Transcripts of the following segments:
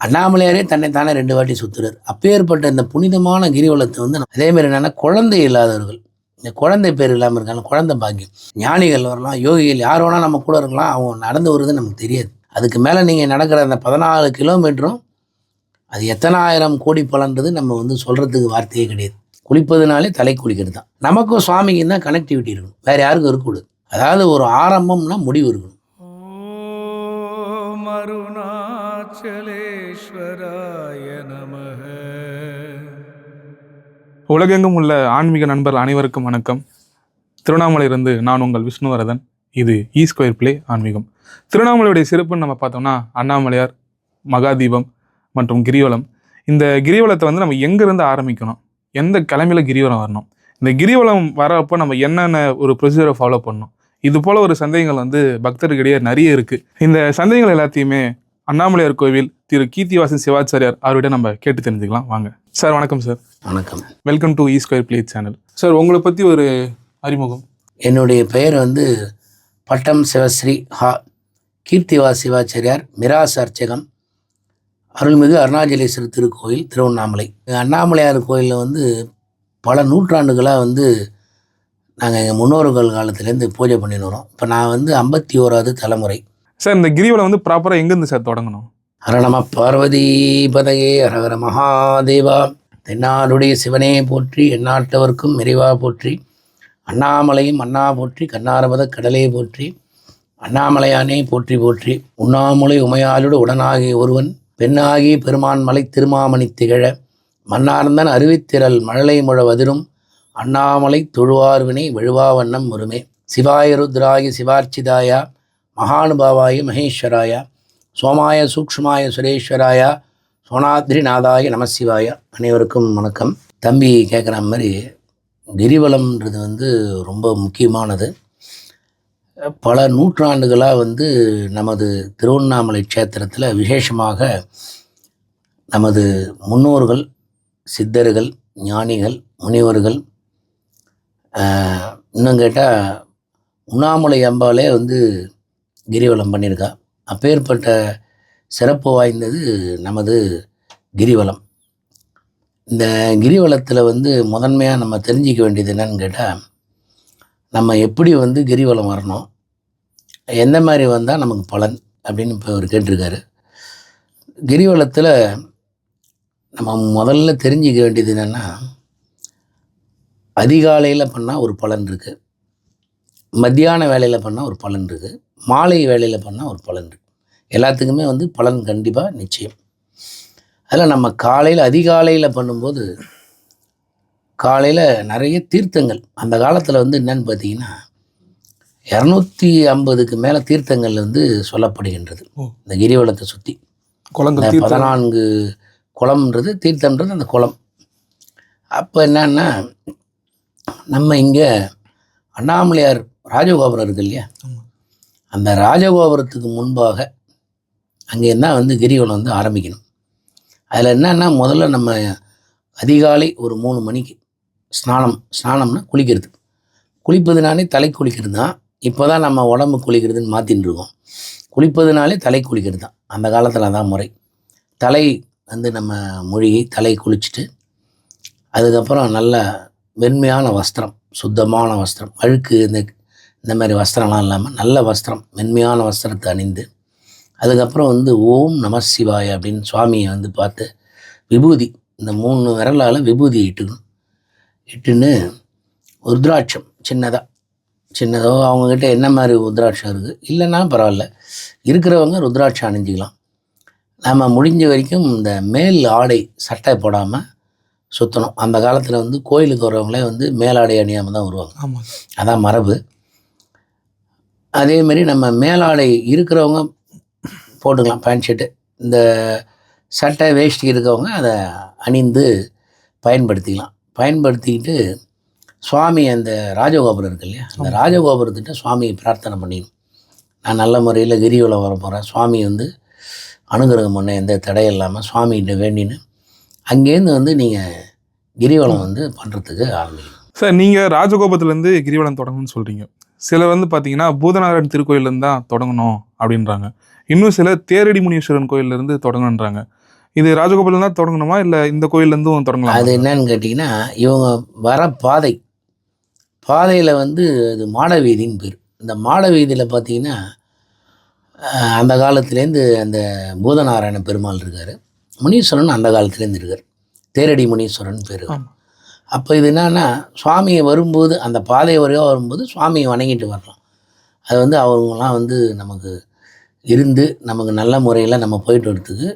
அண்ணாமலையாரே தன்னை தானே ரெண்டு வாட்டி சுத்துறார். அப்பேற்பட்ட இந்த புனிதமான கிரிவலத்தை வந்து அதே மாதிரி என்னென்னா குழந்தை இல்லாதவர்கள். இந்த குழந்தை பேர் இல்லாமல் இருக்காங்க குழந்தை பாக்கியம். ஞானிகள் வரலாம் யோகிகள் யார் வேணால் நம்ம கூட இருக்கலாம் அவங்க நடந்து வருது நமக்கு தெரியாது. அதுக்கு மேலே நீங்கள் நடக்கிற அந்த பதினாலு கிலோமீட்டரும் அது எத்தனாயிரம் கோடி பலன்றது நம்ம வந்து சொல்கிறதுக்கு வார்த்தையே கிடையாது. குளிப்பதுனாலே தலை குளிக்கிறது தான் நமக்கும் சுவாமிக்கும் தான் கனெக்டிவிட்டி இருக்கணும். வேறு யாருக்கும் இருக்கக்கூடாது. அதாவது ஒரு ஆரம்பம்னா முடிவு இருக்கணும். அருணாச்சலேஸ்வராய நமக. உலகெங்கும் உள்ள ஆன்மீக நண்பர் அனைவருக்கும் வணக்கம். திருவண்ணாமலையிலிருந்து நான் உங்கள் விஷ்ணுவரதன். இது ஈ ஸ்கொயர் பிளே ஆன்மீகம். திருவண்ணாமலையுடைய சிறப்புன்னு நம்ம பார்த்தோம்னா அண்ணாமலையார் மகாதீபம் மற்றும் கிரிவலம். இந்த கிரிவலத்தை வந்து நம்ம எங்கேருந்து ஆரம்பிக்கணும்? எந்த கிழமையில் கிரிவலம் வரணும்? இந்த கிரிவலம் வரப்போ நம்ம என்னென்ன ஒரு ப்ரொசீஜரை ஃபாலோ பண்ணணும்? இது போல் ஒரு சந்தேகங்கள் வந்து பக்தர்களிடையே நிறைய இருக்குது இந்த சந்தேகங்கள் எல்லாத்தையுமே அண்ணாமலையார் கோவில் திரு கீர்த்திவாசன் சிவாச்சாரியார் அவர்கிட்ட நம்ம கேட்டு தெரிஞ்சுக்கலாம். வாங்க. சார் வணக்கம் சார். வணக்கம். Welcome to E square play channel sir உங்களை பற்றி ஒரு அறிமுகம். என்னுடைய பெயர் வந்து பட்டம் சிவஸ்ரீ ஹா கீர்த்திவா சிவாச்சாரியார் மிராஸ் அர்ச்சகம் அருள்மிகு அருணாச்சலேஸ்வரர் திருக்கோயில் திருவண்ணாமலை. அண்ணாமலையார் கோயிலில் வந்து பல நூற்றாண்டுகளாக வந்து நாங்கள் எங்கள் முன்னோர்கள் காலத்துலேருந்து பூஜை பண்ணின்னு வரோம். இப்போ நான் வந்து ஐம்பத்தி ஓராவது தலைமுறை. சார் இந்த கிரிவலம் வந்து ப்ராப்பராக எங்கேருந்து சார் தொடங்கணும்? ஹரணம பார்வதி பதையே ஹரஹர மகாதேவா. தென்னாடுடைய சிவனே போற்றி எந்நாட்டவர்க்கும் நிறைவா போற்றி அண்ணாமலையும் அண்ணா போற்றி கண்ணாரபத கடலே போற்றி அண்ணாமலையானே போற்றி போற்றி. உண்ணாமுலை உமையாளோடு உடனாகி ஒருவன் பெண்ணாகி பெருமான் மலை திருமாமணி திகழ மன்னார்ந்தன் அருவித்திரல் மழலை முழவதிரும் அண்ணாமலை தொழுவார்வினை வெழுவா வண்ணம் முருமே சிவாய ருத்ராய சிவார்ச்சிதாயா மகானுபாவாய மகேஸ்வராய சோமாய சூக்ஷ்மாய சுரேஸ்வராய சோனாத்ரிநாதாய நமசிவாய அனைவருக்கும் வணக்கம். தம்பி கேட்குற மாதிரி கிரிவலம்ன்றது வந்து ரொம்ப முக்கியமானது. பல நூற்றாண்டுகளாக வந்து நமது திருவண்ணாமலை க்ஷேத்திரத்தில் விசேஷமாக நமது முன்னோர்கள் சித்தர்கள் ஞானிகள் முனிவர்கள் இன்னும் கேட்டால் உண்ணாமலை அம்பாலே வந்து கிரிவலம் பண்ணியிருக்கா. அப்பேற்பட்ட சிறப்பு வாய்ந்தது நமது கிரிவலம். இந்த கிரிவலத்தில் வந்து முதன்மையாக நம்ம தெரிஞ்சிக்க வேண்டியது என்னன்னு கேட்டால் நம்ம எப்படி வந்து கிரிவலம் வரணும் எந்த மாதிரி வந்தால் நமக்கு பலன் அப்படின்னு இப்போ அவர் கேட்டிருக்காரு. கிரிவலத்தில் நம்ம முதல்ல தெரிஞ்சிக்க வேண்டியது என்னென்னா அதிகாலையில் பண்ணால் ஒரு பலன் இருக்குது மத்தியான வேலையில் பண்ணால் ஒரு பலன் இருக்குது மாலை வேலையில் பண்ணால் ஒரு பலன் இருக்குது எல்லாத்துக்குமே வந்து பலன் கண்டிப்பாக நிச்சயம். அதில் நம்ம காலையில் அதிகாலையில் பண்ணும்போது காலையில் நிறைய தீர்த்தங்கள். அந்த காலத்தில் வந்து என்னன்னு பார்த்தீங்கன்னா இரநூத்தி ஐம்பதுக்கு மேலே தீர்த்தங்கள் வந்து சொல்லப்படுகின்றது. இந்த கிரிவலத்தை சுற்றி குளங்கள் தீர்த்தம் பதினான்கு குளம்ன்றது தீர்த்தம்ன்றது அந்த குளம். அப்போ என்னன்னா நம்ம இங்கே அண்ணாமலையார் ராஜகோபுரம் இருக்கு இல்லையா. அந்த ராஜகோபுரத்துக்கு முன்பாக அங்கே என்ன வந்து கிரிவலம் வந்து ஆரம்பிக்கணும். அதில் என்னன்னா முதல்ல நம்ம அதிகாலை ஒரு மூணு மணிக்கு ஸ்நானம் ஸ்நானம்னா குளிக்கிறது. குளிப்பதுனாலே தலை குளிக்கிறது தான். இப்போ தான் நம்ம உடம்பு குளிக்கிறதுன்னு மாற்றின்னு இருக்கோம் குளிப்பதுனாலே தலை குளிக்கிறது தான். அந்த காலத்தில் தான் முறை. தலை வந்து நம்ம மொழிகை தலை குளிச்சுட்டு அதுக்கப்புறம் நல்ல வெண்மையான வஸ்திரம் சுத்தமான வஸ்திரம் அழுக்கு இந்த இந்த மாதிரி வஸ்திரம்லாம் இல்லாமல் நல்ல வஸ்திரம் மென்மையான வஸ்திரத்தை அணிந்து அதுக்கப்புறம் வந்து ஓம் நம சிவாய அப்படின்னு சுவாமியை வந்து பார்த்து விபூதி இந்த மூணு விரலால் விபூதி இட்டுக்கணும் இட்டுன்னு ருத்ராட்சம் சின்னதாக சின்னதோ அவங்கக்கிட்ட என்ன மாதிரி ருத்ராட்சம் இருக்குது இல்லைன்னா பரவாயில்ல. இருக்கிறவங்க ருத்ராட்சம் அணிஞ்சிக்கலாம். நம்ம முடிஞ்ச வரைக்கும் இந்த மேல் ஆடை சட்டை போடாமல் சுற்றணும் அந்த காலத்தில் வந்து கோயிலுக்கு வரவங்களே வந்து மேலாடை அணியாமல் தான் வருவாங்க ஆமாம் அதான் மரபு. அதே மாதிரி நம்ம மேலாடை இருக்கிறவங்க போட்டுக்கலாம் பேண்ட் ஷர்ட்டு இந்த சட்டை வேஷ்டி இருக்கவங்க அதை அணிந்து பயன்படுத்திக்கலாம். பயன்படுத்திக்கிட்டு சுவாமி அந்த ராஜகோபுரம் இருக்கு இல்லையா? அந்த ராஜகோபுரத்திட்ட சுவாமியை பிரார்த்தனை பண்ணிக்கணும். நான் நல்ல முறையில் கிரிவலம் வர போகிறேன் சுவாமி வந்து அனுகிரகம் பண்ண எந்த தடை இல்லாமல் சுவாமிகிட்ட வேண்டின்னு அங்கேருந்து வந்து நீங்கள் கிரிவலம் வந்து பண்ணுறதுக்கு ஆரம்பிக்கணும். சார் நீங்கள் ராஜகோபுரத்துலேருந்து கிரிவலம் தொடங்கணும்னு சொல்கிறீங்க சிலர் வந்து பார்த்தீங்கன்னா பூதநாராயண் திருக்கோயிலேருந்து தான் தொடங்கணும் அப்படின்றாங்க. இன்னும் சில தேரடி முனீஸ்வரன் கோயில்ல இருந்து தொடங்கணுன்றாங்க. இது ராஜகோபாலம் தான் தொடங்கணுமா? இல்ல இந்த கோயில்ல இருந்தும் தொடங்கலாம்? அது என்னன்னு கேட்டிங்கன்னா இவங்க வர பாதை பாதையில் வந்து அது மாட வீதின்னு பேர். இந்த மாட வீதியில் பார்த்தீங்கன்னா அந்த காலத்துலேருந்து அந்த பூதநாராயண பெருமாள் இருக்கார். முனீஸ்வரன் அந்த காலத்துலேருந்து இருக்கார். தேரடி முனீஸ்வரன் பேர். ஆமா. அப்போ இது என்னன்னா சுவாமியை வரும்போது அந்த பாதை வரையாக வரும்போது சுவாமியை வணங்கிட்டு வரலாம் அது வந்து அவங்களாம் வந்து நமக்கு இருந்து நமக்கு நல்ல முறையில் நம்ம போயிட்டு வரத்துக்கு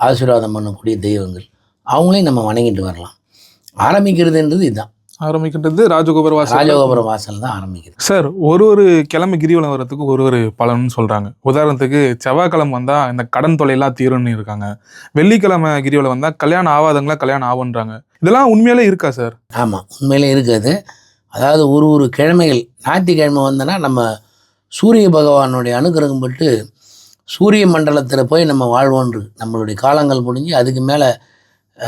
ஆசீர்வாதம் பண்ணக்கூடிய தெய்வங்கள். அவங்களையும் நம்ம வணங்கிட்டு வரலாம். ஆரம்பிக்கிறதுன்றது இதுதான். ஆரம்பிக்கின்றது ராஜகோபுர வாசல். ராஜகோபுரம் வாசல் தான் ஆரம்பிக்கிறது சார் ஒரு ஒரு கிழமை கிரிவலம் வர்றதுக்கு ஒரு ஒரு பலன்னு சொல்றாங்க. உதாரணத்துக்கு செவ்வாய்க்கிழமை வந்தா இந்த கடன் தொல்லையெல்லாம் தீரும்னு இருக்காங்க. வெள்ளிக்கிழமை கிரிவலம் வந்தா கல்யாணம் ஆகாதங்களா கல்யாணம் ஆகுன்றாங்க இதெல்லாம் உண்மையிலே இருக்கா சார்? ஆமாம் உண்மையிலே இருக்குது. அதாவது ஒரு ஒரு கிழமைகள் ஞாயிற்றுக்கிழமை வந்தோன்னா நம்ம சூரிய பகவானுடைய அனுகிரகம் பட்டு சூரிய மண்டலத்தில் போய் நம்ம வாழ்வோன்று. நம்மளுடைய காலங்கள் முடிஞ்சு அதுக்கு மேலே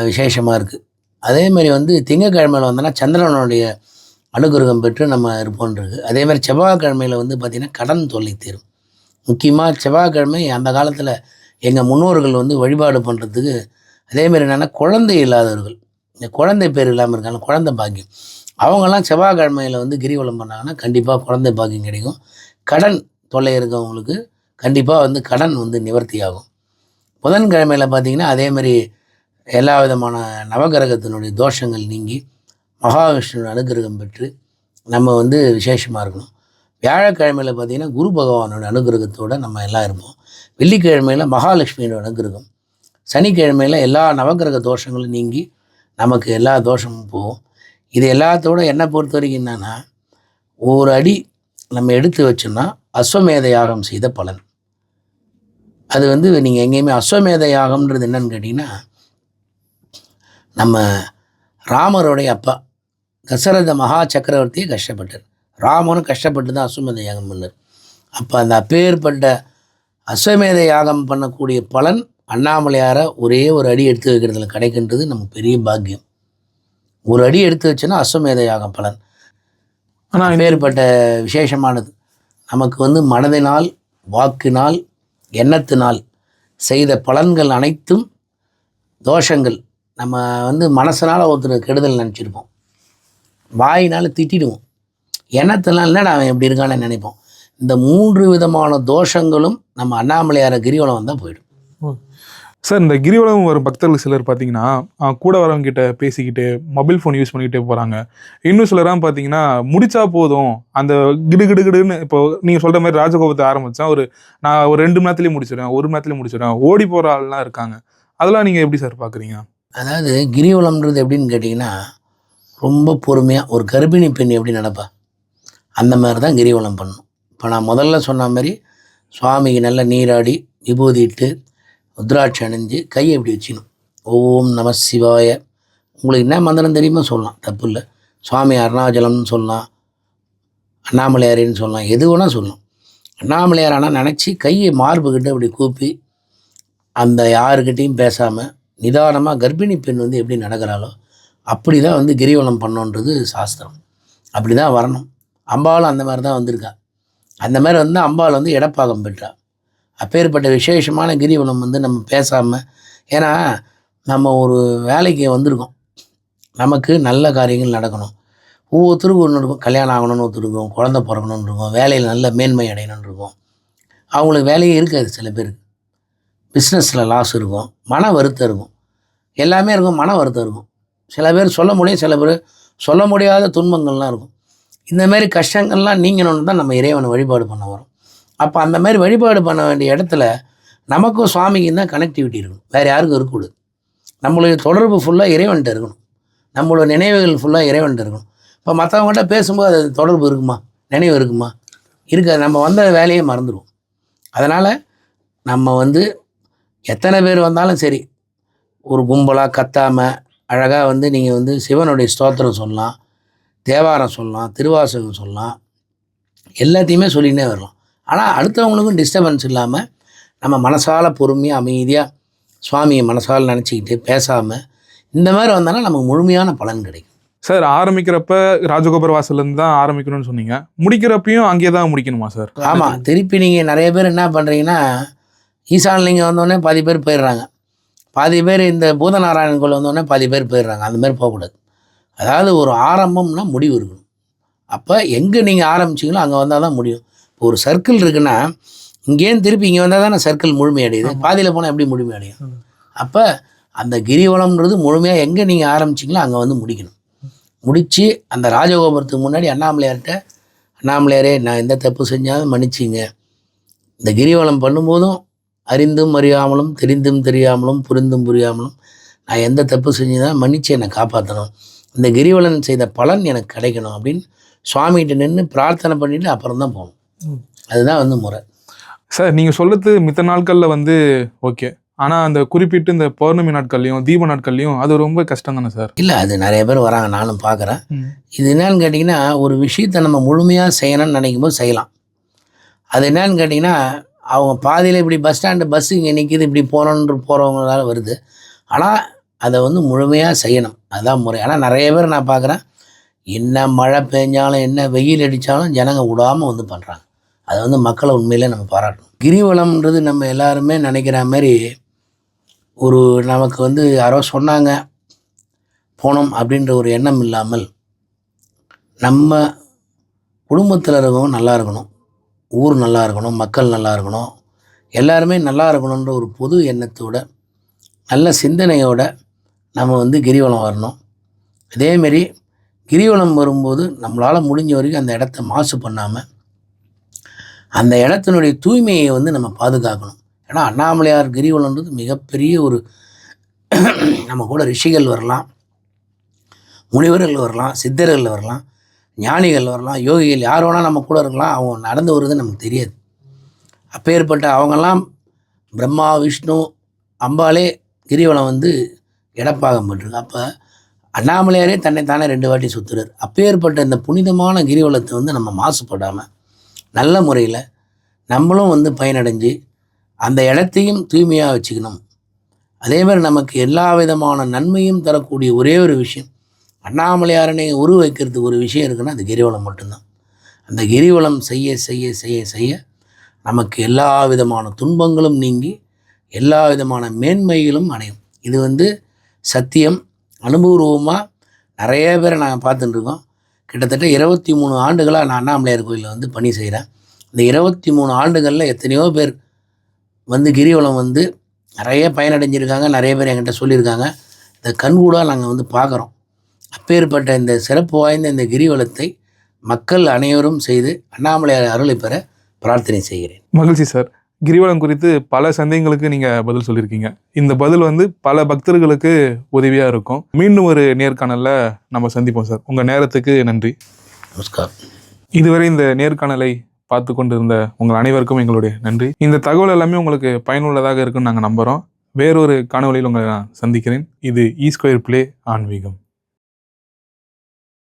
விசேஷமாக இருக்குது அதே மாதிரி வந்து திங்கக்கிழமையில் வந்தோன்னா சந்திரனுடைய அனுகிரகம் பெற்று நம்ம இருப்போன்றது அதேமாதிரி செவ்வாய்க்கிழமையில் வந்து பார்த்திங்கன்னா கடன் தொல்லை தீரும். முக்கியமாக செவ்வாய்க்கிழமை அந்த காலத்தில் எங்கள் முன்னோர்கள் வந்து வழிபாடு பண்ணுறதுக்கு அதேமாரி என்னென்னா குழந்தை இல்லாதவர்கள். இந்த குழந்தை பேர் இல்லாமல் இருக்காங்க குழந்தை பாக்கியம். அவங்கெல்லாம் செவ்வாய்க்கிழமையில் வந்து கிரிவலம் பண்ணாங்கன்னா கண்டிப்பாக குழந்தை பாக்கியம் கிடைக்கும். கடன் தொல்லை இருக்கவங்களுக்கு கண்டிப்பாக வந்து கடன் வந்து நிவர்த்தி ஆகும் புதன்கிழமையில் பார்த்தீங்கன்னா அதேமாதிரி எல்லா விதமான நவகிரகத்தினுடைய தோஷங்கள் நீங்கி மகாவிஷ்ணு அனுகிரகம் பெற்று நம்ம வந்து விசேஷமாக இருக்கணும். வியாழக்கிழமையில் பார்த்தீங்கன்னா குரு பகவானோட அனுகிரகத்தோடு நம்ம எல்லாம் இருப்போம். வெள்ளிக்கிழமையில் மகாலட்சுமியோட அனுகிரகம். சனிக்கிழமையில் எல்லா நவகிரக தோஷங்களும் நீங்கி நமக்கு எல்லா தோஷமும் போகும். இது எல்லாத்தோட என்னை பொறுத்த வரைக்கும் என்னன்னா ஒரு அடி நம்ம எடுத்து வச்சோம்னா அஸ்வமேத யாகம் செய்த பலன். அது வந்து நீங்கள் எங்கேயுமே அஸ்வமேத யாகம்ன்றது என்னன்னு கேட்டிங்கன்னா நம்ம ராமருடைய அப்பா தசரத மகா சக்கரவர்த்தியே கஷ்டப்பட்டார். ராமனும் கஷ்டப்பட்டு தான் அஸ்வமேத யாகம் பண்ணார். அப்போ அந்த அப்பேற்பட்ட அஸ்வமேத யாகம் பண்ணக்கூடிய பலன் அண்ணாமலையாரை ஒரே ஒரு அடி எடுத்து வைக்கிறதுல கிடைக்கின்றது நமக்கு பெரிய பாக்கியம். ஒரு அடி எடுத்து வச்சோன்னா அஸ்வமேத யாகம் பலன். ஆனா இந்த- அப்பேற்பட்ட விசேஷமானது. நமக்கு வந்து மனதினால் வாக்கினால் எண்ணத்தினால் செய்த பலன்கள் அனைத்தும் தோஷங்கள். நம்ம வந்து மனசனால் ஒருத்தர் கெடுதல் நினச்சிருப்போம். வாயினால் திட்டிடுவோம். எண்ணத்தினால் என்னடா அவன் எப்படி இருக்கான்னு நினைப்போம். இந்த மூன்று விதமான தோஷங்களும் நம்ம அண்ணாமலையார கிரிவலம் வந்தால் போயிடும். சார் இந்த கிரிவலம் வரும் பக்தர்கள் சிலர் பார்த்தீங்கன்னா கூட வரவங்க கிட்ட பேசிக்கிட்டு மொபைல் ஃபோன் யூஸ் பண்ணிக்கிட்டே போகிறாங்க இன்னும் சிலராம் பார்த்தீங்கன்னா முடிச்சா போதும். அந்த கிடு கிடு கிடுன்னு இப்போ நீங்கள் சொல்கிற மாதிரி ராஜகோபத்தை ஆரம்பித்தா ஒரு நான் ஒரு ரெண்டு மணி நேரத்துலேயே முடிச்சிடுறேன் ஒரு மணி நேரத்துலேயே முடிச்சிடுறேன் ஓடி போகிற ஆள்லாம் இருக்காங்க. அதெல்லாம் நீங்கள் எப்படி சார் பார்க்குறீங்க அதாவது கிரிவலம்ன்றது எப்படின்னு கேட்டிங்கன்னா ரொம்ப பொறுமையாக ஒரு கர்ப்பிணி பெண் எப்படி நடப்பா? அந்த மாதிரி தான் கிரிவலம் பண்ணணும் இப்போ நான் முதல்ல சொன்ன மாதிரி சுவாமிக்கு நல்ல நீராடி விபூதிட்டு ருத்ராட்சி அணிஞ்சு கையை இப்படி வச்சுக்கணும். ஓம் நம சிவாய. உங்களுக்கு என்ன மந்திரம் தெரியுமோ சொல்லலாம் தப்பு இல்லை. சுவாமி அருணாச்சலம்னு சொல்லலாம் அண்ணாமலையாரின்னு சொல்லலாம் எது வேணால் சொல்லலாம். அண்ணாமலையார் ஆனால் நினச்சி கையை மார்புக்கிட்ட அப்படி கூப்பி அந்த யாருக்கிட்டேயும் பேசாமல் நிதானமாக கர்ப்பிணி பெண் வந்து எப்படி நடக்கிறாளோ அப்படி தான் வந்து கிரிவலம் பண்ணோன்றது சாஸ்திரம். அப்படி தான் வரணும். அம்பாளும் அந்த மாதிரி தான் வந்திருக்கா. அந்த மாதிரி வந்து அம்பாள் வந்து இடப்பாகம் பெற்றா. அப்பேற்பட்ட விசேஷமான கிரிவலம் வந்து நம்ம பேசாமல் ஏன்னா நம்ம ஒரு வேலைக்கு வந்திருக்கோம். நமக்கு நல்ல காரியங்கள் நடக்கணும். ஒவ்வொருத்தருக்கும் ஒன்று இருக்கும். கல்யாணம் ஆகணும்னு ஒருத்தர் இருக்கும் குழந்த பிறக்கணும்னு இருக்கும் வேலையில் நல்ல மேன்மை அடையணும்னு இருக்கும். அவங்களுக்கு வேலையே இருக்காது சில பேருக்கு. பிஸ்னஸில் லாஸ் இருக்கும். மன வருத்தம் இருக்கும். எல்லாமே இருக்கும் மன வருத்தம் இருக்கும். சில பேர் சொல்ல முடியும் சில பேர் சொல்ல முடியாத துன்பங்கள்லாம் இருக்கும். இந்தமாரி கஷ்டங்கள்லாம் நீங்கணும்னு தான் நம்ம இறைவனை வழிபாடு பண்ண வரோம். அப்போ அந்தமாரி வழிபாடு பண்ண வேண்டிய இடத்துல நமக்கும் சுவாமிக்கும் தான் கனெக்டிவிட்டி இருக்கணும். வேறு யாருக்கும் இருக்கக்கூடாது. நம்மளுடைய தொடர்பு ஃபுல்லாக இறைவன்கிட்ட இருக்கணும். நம்மளோட நினைவுகள் ஃபுல்லாக இறைவன்கிட்ட இருக்கணும். இப்போ மற்றவங்ககிட்ட பேசும்போது அது தொடர்பு இருக்குமா? நினைவு இருக்குமா? இருக்காது. நம்ம வந்த வேலையை மறந்துடுவோம். அதனால் நம்ம வந்து எத்தனை பேர் வந்தாலும் சரி ஒரு கும்பலாக கத்தாமல் அழகாக வந்து நீங்கள் வந்து சிவனுடைய ஸ்தோத்திரம் சொல்லலாம் தேவாரம் சொல்லலாம் திருவாசகம் சொல்லலாம் எல்லாத்தையுமே சொல்லினே வரலாம். ஆனால் அடுத்தவங்களுக்கும் டிஸ்டர்பன்ஸ் இல்லாமல் நம்ம மனசால பொறுமையாக அமைதியாக சுவாமியை மனசால் நினச்சிக்கிட்டு பேசாமல் இந்த மாதிரி வந்தோன்னா நமக்கு முழுமையான பலன் கிடைக்கும். சார் ஆரம்பிக்கிறப்ப ராஜகோபுர வாசல்லேருந்து தான் ஆரம்பிக்கணும்னு சொன்னீங்க. முடிக்கிறப்பையும் அங்கேயே தான் முடிக்கணுமா சார்? ஆமாம் திருப்பி நீங்கள் நிறைய பேர் என்ன பண்ணுறீங்கன்னா ஈசான்லிங்கம் வந்தோடனே பாதி பேர் போயிடுறாங்க. பாதி பேர் இந்த பூதநாராயணன் கோயில் வந்தோடனே பாதி பேர் போயிடுறாங்க. அந்த மாதிரி போகக்கூடாது. அதாவது ஒரு ஆரம்பம்னா முடிவு இருக்கணும். அப்போ எங்கே நீங்கள் ஆரம்பிச்சீங்களோ அங்கே வந்தால் தான் முடியும். இப்போ ஒரு சர்க்கிள் இருக்குன்னா இங்கேயும் திருப்பி இங்கே வந்தால் தானே சர்க்கிள் முழுமையடையுது. பாதியில் போனால் எப்படி முழுமையடையும்? அப்போ அந்த கிரிவலம்ன்றது முழுமையாக எங்கே நீங்கள் ஆரம்பிச்சிங்களோ அங்கே வந்து முடிக்கணும். முடித்து அந்த ராஜகோபுரத்துக்கு முன்னாடி அண்ணாமலையார்கிட்ட அண்ணாமலையாரே நான் எந்த தப்பு செஞ்சாலும் மன்னிச்சிங்க. இந்த கிரிவலம் பண்ணும்போதும் அறிந்தும் அறியாமலும் தெரிந்தும் தெரியாமலும் புரிந்தும் புரியாமலும் நான் எந்த தப்பு செஞ்சதான் மன்னிச்சு என்னை காப்பாற்றணும் இந்த கிரிவலன் செய்த பலன் எனக்கு கிடைக்கணும் அப்படின்னு சுவாமிகிட்ட நின்று பிரார்த்தனை பண்ணிட்டு அப்புறம் தான் போகணும். அதுதான் வந்து முறை. சார் நீங்கள் சொல்றது மித்த நாட்களில் வந்து ஓகே. ஆனால் அந்த குறிப்பிட்டு இந்த பௌர்ணமி நாட்கள்லையும் தீப நாட்கள்லையும் அது ரொம்ப கஷ்டம் தானே சார்? இல்லை அது நிறைய பேர் வராங்க நானும் பார்க்குறேன். இது என்னன்னு கேட்டிங்கன்னா ஒரு விஷயத்தை நம்ம முழுமையாக செய்யணும்னு நினைக்கும் போது செய்யலாம். அது என்னன்னு கேட்டிங்கன்னா அவங்க பாதியில் இப்படி பஸ் ஸ்டாண்டு பஸ்ஸு இங்கே நிற்கிது இப்படி போகணுன்ற போகிறவங்களால வருது. ஆனால் அதை வந்து முழுமையாக செய்யணும். அதுதான் முறை. ஆனால் நிறைய பேர் நான் பார்க்குறேன் என்ன மழை பெஞ்சாலும் என்ன வெயில் அடித்தாலும் ஜனங்க விடாமல் வந்து பண்ணுறாங்க அதை வந்து மக்களை உண்மையிலே நம்ம பாராட்டணும். கிரிவலம்ன்றது நம்ம எல்லாருமே நினைக்கிற மாதிரி ஒரு நமக்கு வந்து யாரோ சொன்னாங்க போனோம் அப்படின்ற ஒரு எண்ணம் இல்லாமல் நம்ம குடும்பத்தில் இருக்கவங்க நல்லா இருக்கணும். ஊர் நல்லா இருக்கணும் மக்கள் நல்லா இருக்கணும் எல்லாருமே நல்லா இருக்கணுன்ற ஒரு பொது எண்ணத்தோட நல்ல சிந்தனையோட நம்ம வந்து கிரிவலம் வரணும். அதேமாரி கிரிவலம் வரும்போது நம்மளால் முடிஞ்ச வரைக்கும் அந்த இடத்த மாசு பண்ணாமல் அந்த இடத்தினுடைய தூய்மையை வந்து நம்ம பாதுகாக்கணும். ஏன்னா அண்ணாமலையார் கிரிவலம்ன்றது மிகப்பெரிய ஒரு நம்ம கூட ரிஷிகள் வரலாம் முனிவர்கள் வரலாம் சித்தர்கள் வரலாம். ஞானிகள் வரலாம் யோகிகள் யார் வேணால் நம்ம கூட இருக்கலாம் அவங்க நடந்து வருது நமக்கு தெரியாது. அப்பேற்பட்ட அவங்கெல்லாம் பிரம்மா விஷ்ணு அம்பாலே கிரிவலம் வந்து இடப்பாகம் பண்ணிருக்கு அப்போ அண்ணாமலையாரே தன்னை தானே ரெண்டு வாட்டி சுற்றுறார் அப்பேற்பட்ட இந்த புனிதமான கிரிவலத்தை வந்து நம்ம மாசுபடாமல் நல்ல முறையில் நம்மளும் வந்து பயனடைஞ்சு அந்த இடத்தையும் தூய்மையாக வச்சுக்கணும். அதே மாதிரி நமக்கு எல்லா விதமான நன்மையும் தரக்கூடிய ஒரே ஒரு விஷயம் அண்ணாமலையாரனை உரு வைக்கிறதுக்கு ஒரு விஷயம் இருக்குன்னா அது கிரிவலம் மட்டும்தான். அந்த கிரிவலம் செய்ய செய்ய செய்ய செய்ய நமக்கு எல்லா விதமான துன்பங்களும் நீங்கி எல்லா விதமான மேன்மைகளும் அடையும். இது வந்து சத்தியம் அனுபவபூர்வமாக நிறைய பேரை நாங்கள் பார்த்துட்டுருக்கோம் கிட்டத்தட்ட இருபத்தி மூணு ஆண்டுகளாக நான் அண்ணாமலையார் கோயிலில் வந்து பணி செய்கிறேன். இந்த இருபத்தி மூணு ஆண்டுகளில் எத்தனையோ பேர் வந்து கிரிவலம் வந்து நிறைய பயனடைஞ்சிருக்காங்க நிறைய பேர் என்கிட்ட சொல்லியிருக்காங்க. இந்த கண்கூடாக நாங்கள் வந்து பார்க்குறோம். அப்பேற்பட்ட இந்த சிறப்பு வாய்ந்த இந்த கிரிவலத்தை மக்கள் அனைவரும் செய்து அண்ணாமலையார் அருளை பெற பிரார்த்தனை செய்கிறேன். மகிழ்ச்சி சார். கிரிவலம் குறித்து பல சந்தேகங்களுக்கு நீங்கள் பதில் சொல்லியிருக்கீங்க. இந்த பதில் வந்து பல பக்தர்களுக்கு உதவியாக இருக்கும். மீண்டும் ஒரு நேர்காணலில் நம்ம சந்திப்போம் சார். உங்கள் நேரத்துக்கு நன்றி. நமஸ்காரம் இதுவரை இந்த நேர்காணலை பார்த்து கொண்டிருந்த உங்கள் அனைவருக்கும் எங்களுடைய நன்றி. இந்த தகவல் எல்லாமே உங்களுக்கு பயனுள்ளதாக இருக்குன்னு நாங்கள் நம்புகிறோம் வேறொரு காணொளியில் உங்களை நான் சந்திக்கிறேன். இது இ ஸ்கொயர் பிளே ஆன்மீகம்.